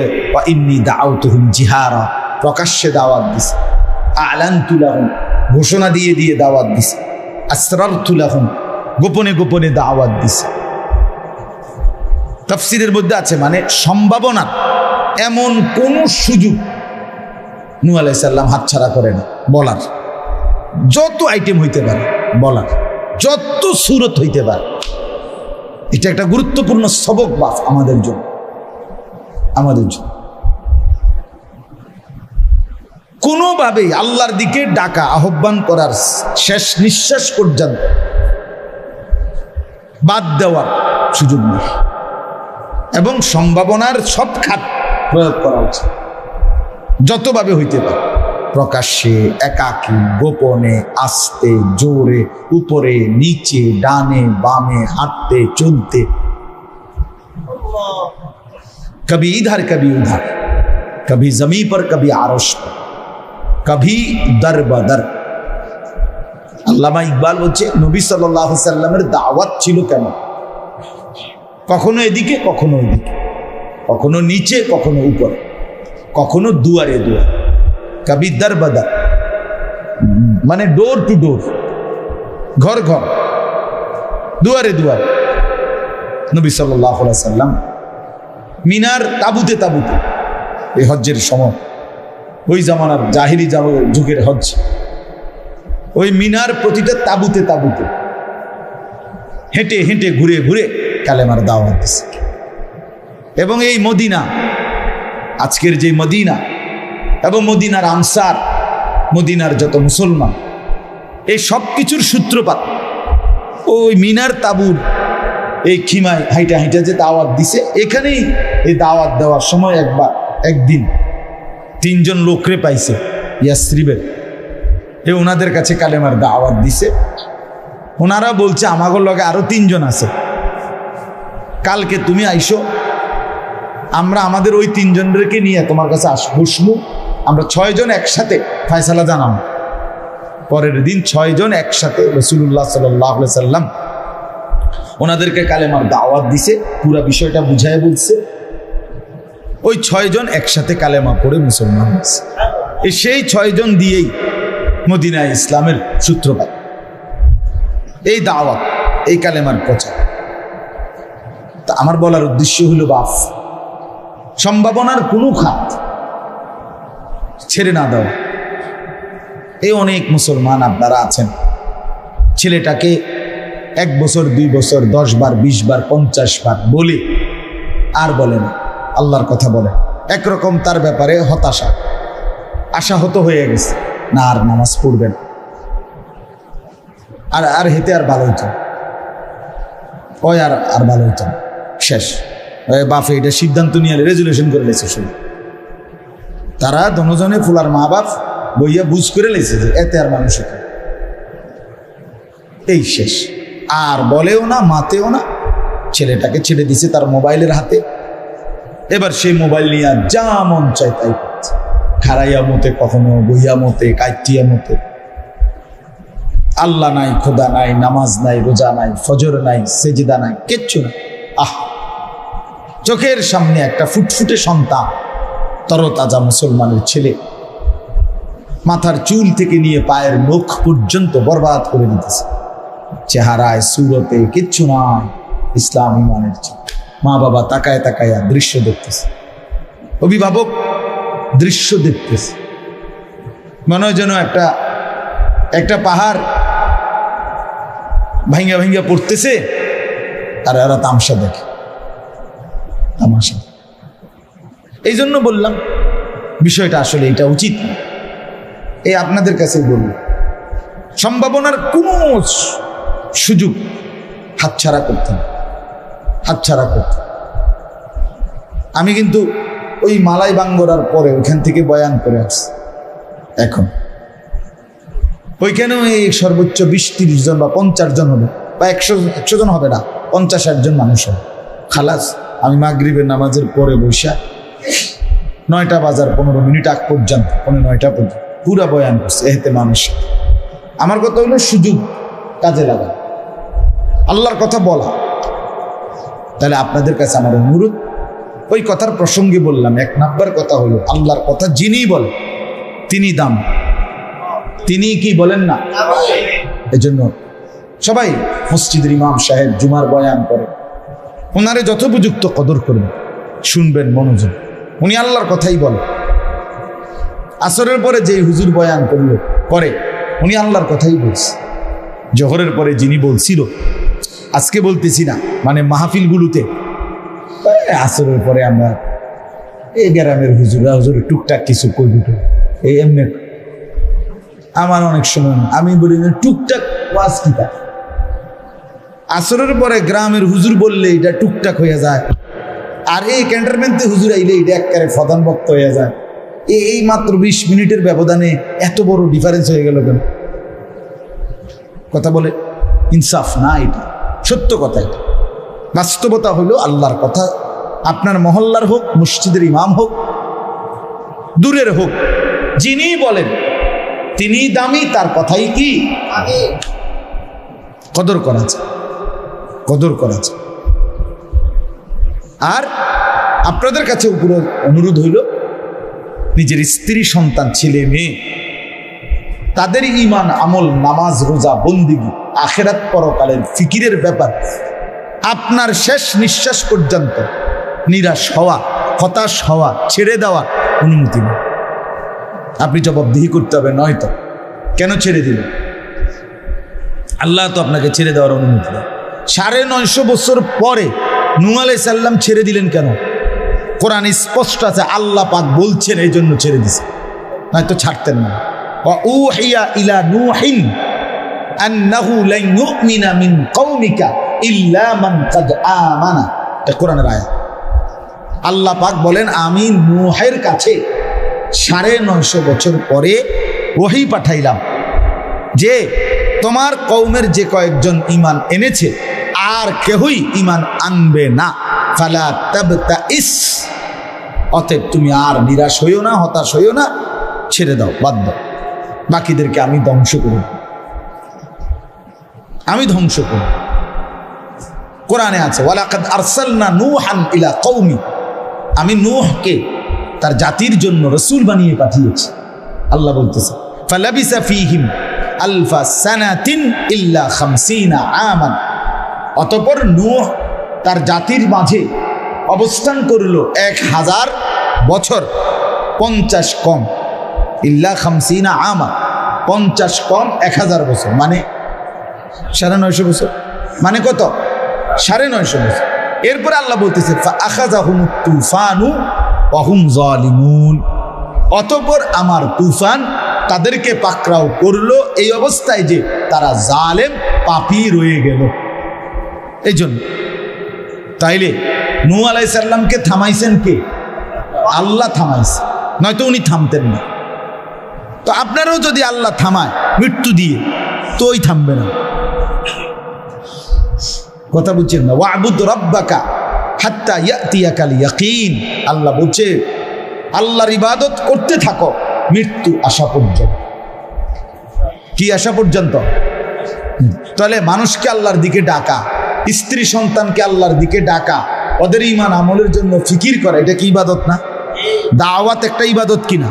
ওয়া ইন্নি দাউতুহুম জিহারা প্রকাশ্যে দাওয়াত দিছে। আলানতু লাহুম ঘোষণা দিয়ে দিয়ে দাওয়াত দিছে। আসরারতু লাহুম গোপনে গোপনে দাওয়াত দিছে। তাফসিরের মধ্যে আছে মানে সম্ভাবনা, এমন কোন সুযোগ নু আলাইসাল্লাম হাতছাড়া করে না, বলার। যত আইটেম হইতে পারে, বলার। যত সুরত হইতে পারে। এটা একটা গুরুত্বপূর্ণ সবক বাস আমাদের জন্য। আমাদের জন্য। কোনোভাবেই আল্লাহর দিকে ডাকা, আহ্বান করার শেষ নিঃশ্বাস পর্যন্ত বাদ দেওয়ার সুযোগ নেই। এবং সম্ভাবনার সব খাত প্রয়োগ করা উচিত। যতভাবে হইতে পারে, প্রকাশ্যে, একাকী, গোপনে, আস্তে, জোরে, উপরে, নিচে, ডানে, বামে, হাঁটতে, চলতে। कभी इधर कभी उधर कभी जमी पर कभी आरश पर कभी दर बदर আল্লামা ইকবাল বলছে নবী সাল্লাহ সাল্লামের দাওয়াত ছিল কেন কখনো এদিকে কখনো ওইদিকে কখনো নিচে কখনো উপরে কখনো দুয়ারে দুয়ার কবি দর বদর মানে ডোর টু ডোর ঘর ঘর দুয়ারে দুয়ার নবী সাল্লাহ সাল্লাম মিনার তাবুতে তাবুতে। এই হজ্জের সময়। ওই জামানার জাহিরি যুগের হজ্জ। ওই মিনার প্রতিটা তাবুতে তাবুতে। হেঁটে হেঁটে ঘুরে ঘুরে কালেমার দাওয়াত দিছে। এবং এই মদিনা, আজকের যে মদিনা এবং মদিনার আনসার, মদিনার যত মুসলমান, এই সব কিছুর সূত্রপাত, ওই মিনার তাবুর এই খিমায় হাইটা হাইটা যে দাওয়াত দিছে, এখানেই এই দাওয়াত দেওয়ার সময় একবার, একদিন তিনজন লোকরে পাইছে, ইয়াসরিবের। এ ওনাদের কাছে কালেমার দাওয়াত দিছে। ওনারা বলছে আমাগর লগে আরও তিনজন আছে। কালকে তুমি আইসো, আমরা আমাদের ওই তিনজনকে নিয়ে তোমার কাছে আস বসমু আমরা ছয়জন একসাথে ফয়সালা জানাব। পরের দিন ছয়জন একসাথে রসুল্লাহ সাল্লাহ সাল্লাম ওনাদেরকে কালেমার দাওয়াত দিছে, পুরা বিষয়টা বুঝায় বলছে। ওই ছয়জন একসাথে কালেমা পড়ে মুসলমান হয়েছে। সেই ছয়জন দিয়েই মদিনা ইসলামের সূত্রপাত। এই দাওয়াত, এই কালেমার প্রচার। তা আমার বলার উদ্দেশ্য হলো বাস সম্ভাবনার কোনো খাত ছেড়ে না দেওয়া এই অনেক মুসলমান আপনারা আছেন। ছেলেটাকে এক বছর, দুই বছর, দশ বার, বিশ বার, পঞ্চাশ বার বলে, আর বলে না। আল্লাহর কথা বলে। একরকম তার ব্যাপারে হতাশা। আশাহত হয়ে গেছে। না, আর নামাজ পড়বে না। আর আর হেতে আর ভালো হইত ওই আর আর ভালো হইত শেষ। বাপে, এটা সিদ্ধান্ত নিয়ে রেজুলেশন করে লেছে শুধু। তারা দনজনে ফুলার মা বাপ বইয়া বুঝ করে লেছে যে, এতে আর মানুষ এই শেষ। আর বলেও না, মাতেও না। ছেলেটাকে ছেড়ে দিছে তার মোবাইলের হাতে। এবার সেই মোবাইল নিয়ে যা মন চায় তাই করছে। খারাইয়া মতে, কখনো বইয়া মতে, কাইটিয়া মতে। আল্লাহ নাই, খোদা নাই, নামাজ নাই, রোজা নাই, ফজর নাই, সেজিদা নাই, কিচ্ছু নাই। আহ! চোখের সামনে একটা ফুটফুটে সন্তান, তরতাজা মুসলমানের ছেলে। মাথার চুল থেকে নিয়ে পায়ের নখ পর্যন্ত বরবাদ করে দিতেছে। চেহারায়, সুরতে কিচ্ছু নাই। ইসলাম ইমানের মা বাবা তাকায় তাকায়া দৃশ্য দেখতেছে। অভিভাবক দৃশ্য দেখতেছে। মনে হয় যেন একটা একটা পাহাড় ভাঙ্গা ভাঙ্গা পড়তেছে। আর এরা তামসা দেখে। তামাশা। এই জন্য বললাম, বিষয়টা আসলে এটা উচিত এই আপনাদের কাছে বলল সম্ভাবনার কোনো সুযোগ হাতছাড়া করতে না হাতছাড়া করতে আমি কিন্তু ওই মালাই বাঙ্গরার পরে ওইখান থেকে বয়ান করে আসছি। এখন। ওইখানেও এই সর্বোচ্চ বিশ তিরিশ জন বা পঞ্চাশ জন হবে বা একশো একশো জন হবে না, পঞ্চাশ ষাট জন মানুষ হবে। খালাস, আমি মাগরিবের নামাজের পরে বৈশা নয়টা বাজার পনেরো মিনিট আগ পর্যন্ত পনেরো নয়টা পর্যন্ত পুরা বয়ান করছে এতে মানুষ আমার কথা হলো সুযোগ কাজে লাগা আল্লাহর কথা বলা। তাহলে আপনাদের কাছে আমার অনুরোধ, ওই কথার প্রসঙ্গে বললাম, এক নাম্বার কথা হলো, আল্লাহর কথা যিনি বলে তিনি দাম। তিনি কি বলেন না? এজন্য সবাই মসজিদের ইমাম সাহেব জুমার বয়ান করে ওনারে যথোপযুক্ত কদর করবেন, শুনবেন মনোযোগ। উনি আল্লাহর কথাই বলে আসরের পরে যে হুজুর বয়ান করল করে উনি আল্লাহর কথাই বলছে। জহরের পরে যিনি বলছিল আজকে বলতেছি না মানে মাহফিলগুলোতে। আসরের পরে আমরা এই গ্রামের হুজুরা হুজুর টুকটাক কিছু কই এই এমনি আমার অনেক সময় আমি বলি টুকটাক ওয়াজ কি তা? আসরের পরে গ্রামের হুজুর বললে এটা টুকটাক হয়ে যায়। আর এই ক্যান্টনমেন্টে হুজুর আইলে এটা একবারে প্রধান বক্ত হয়ে যায়। এই মাত্র বিশ মিনিটের ব্যবধানে এত বড় ডিফারেন্স হয়ে গেল কেন? কথা বলে, ইনসাফ না এটা? সত্য কথা এটা। বাস্তবতা হলো আল্লাহর কথা। আপনার মহল্লার হোক মসজিদের ইমাম হোক দূরের হোক যিনি বলেন তিনি দামি তার কথাই কি? কদর করা যায়। কদর করা যায়। আর আপনাদের কাছে উপরে অনুরোধ হইল নিজের স্ত্রী সন্তান ছেলে মেয়ে তাদের ইমান আমল নামাজ রোজা বন্দিগি আখেরাত পরকালের ফিকিরের ব্যাপার। আপনার শেষ নিঃশ্বাস পর্যন্ত নিরাশ হওয়া, হতাশ হওয়া, ছেড়ে দেওয়া অনুমতি নেই। আপনি জবাবদিহি করতে হবে, নয়তো। কেন ছেড়ে দিল? আল্লাহ তো আপনাকে ছেড়ে দেওয়ার অনুমতি দেয় সাড়ে নয়শো বছর পরে নু সাল্লাম ছেড়ে দিলেন কেন? কোরআন স্পষ্ট আছে, আল্লাহ পাক বলছেন এই জন্য ছেড়ে দিছে। নয়তো ছাড়তেন না। ইলা নুহিন আন্নাহু লান ইউমিনা মিন কওমিকা ইল্লা মান কাদ আমানা। এটা কোরআনের আয়াত। আল্লাহ পাক বলেন, আমি নুহের কাছে সাড়ে নয়শো বছর পরে ওহি পাঠাইলাম যে তোমার কৌমের যে কয়েকজন ইমান এনেছে, আর কেহই ইমান আনবে না। ফালা তাবতা ইস অতএব তুমি আর নিরাশ হইও না, হতাশ হইও না, ছেড়ে দাও, বাদ দাও। বাকিদেরকে আমি ধ্বংস করব আমি ধ্বংস করব। কোরআনে আছে, ওয়ালাকাদ আরসালনা নূহান ইলা কওমি। আমি নূহকে তার জাতির জন্য রসুল বানিয়ে পাঠিয়েছি। আল্লাহ বলতেছে, ফালাবিসা ফিহিম আলফা সানাতিন ইল্লা খামসিনা আমান। অতপর নূহ তার জাতির মাঝে অবস্থান করল এক হাজার বছর, পঞ্চাশ কম। ইল্লা খামসিনা আমা পঞ্চাশ কম এক হাজার বছর মানে সাড়ে নয়শো বছর। মানে কত? সাড়ে নয়শো বছর। এরপরে আল্লাহ বলতেছে অতপর আমার তুফান তাদেরকে পাকড়াও করল। এই অবস্থায় যে তারা জালেম, পাপি রয়ে গেল। এই জন্য তাইলে নু আলাই সাল্লামকে থামাইছেন কে? আল্লাহ থামাইছে। নয়তো উনি থামতেন না। তো আপনারও যদি আল্লাহ থামায়, মৃত্যু দিয়ে, তো ওই থামবে না। কথা বুঝছেন না। ওয়াবুদ রব্বাকা হাত্তা ইয়াতিয়াকাল ইয়াকিন। আল্লাহ বলছে, আল্লাহর ইবাদত করতে থাকো, মৃত্যু আসা পর্যন্ত। কি আসা পর্যন্ত? তাহলে মানুষকে আল্লাহর দিকে ডাকা, স্ত্রী সন্তানকে আল্লাহর দিকে ডাকা, ওদের ইমান আমলের জন্য ফিকির করা, এটা কি ইবাদত না? দাওয়াত একটা ইবাদত কিনা?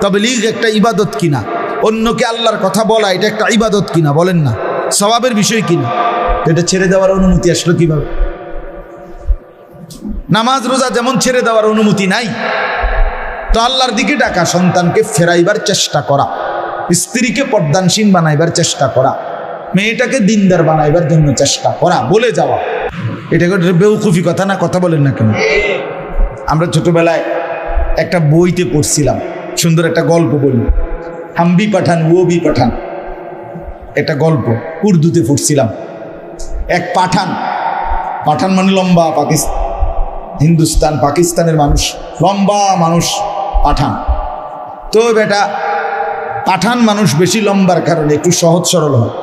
তবে লিগ একটা ইবাদত কিনা? অন্যকে আল্লাহর কথা বলা, এটা একটা ইবাদত কিনা? বলেন না। স্বভাবের বিষয় কিনা? এটা ছেড়ে দেওয়ার অনুমতি আসলো কীভাবে? নামাজ, রোজা যেমন ছেড়ে দেওয়ার অনুমতি নাই, তো আল্লাহর দিকে ডাকা, সন্তানকে ফেরাইবার চেষ্টা করা, স্ত্রীকে পর্দানসীন বানাইবার চেষ্টা করা, মেয়েটাকে দিনদার বানাইবার জন্য চেষ্টা করা, বলে যাওয়া। এটা একটা বেউকুফি কথা না কথা বলেন না কেন? আমরা ছোটবেলায় একটা বইতে পড়ছিলাম, সুন্দর একটা গল্প বলি। হাম্বি পাঠান ও বি পাঠান, একটা গল্প উর্দুতে পড়ছিলাম। এক পাঠান। পাঠান মানে লম্বা পাকিস্তান। হিন্দুস্তান, পাকিস্তানের মানুষ। লম্বা মানুষ পাঠান। তো বেটা, পাঠান মানুষ বেশি লম্বার কারণে একটু সহজ সরল হয়।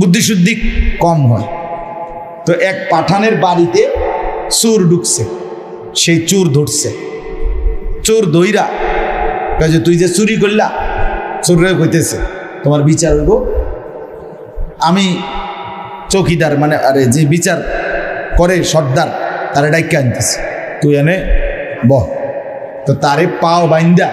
বুদ্ধিশুদ্ধি কম হয়। তো এক পাঠানের বাড়িতে চোর ঢুকছে। সেই চোর ধরছে। চোর দইরা তুই যে চুরি করলা? চোররে কইতেছে, তোমার বিচার হইব চৌকিদার মানে আরে, যে বিচার করে সর্দার, তারে ডাইকে আনতেছে। তুই এনে বহ। তো তারে পাও বাইন্দা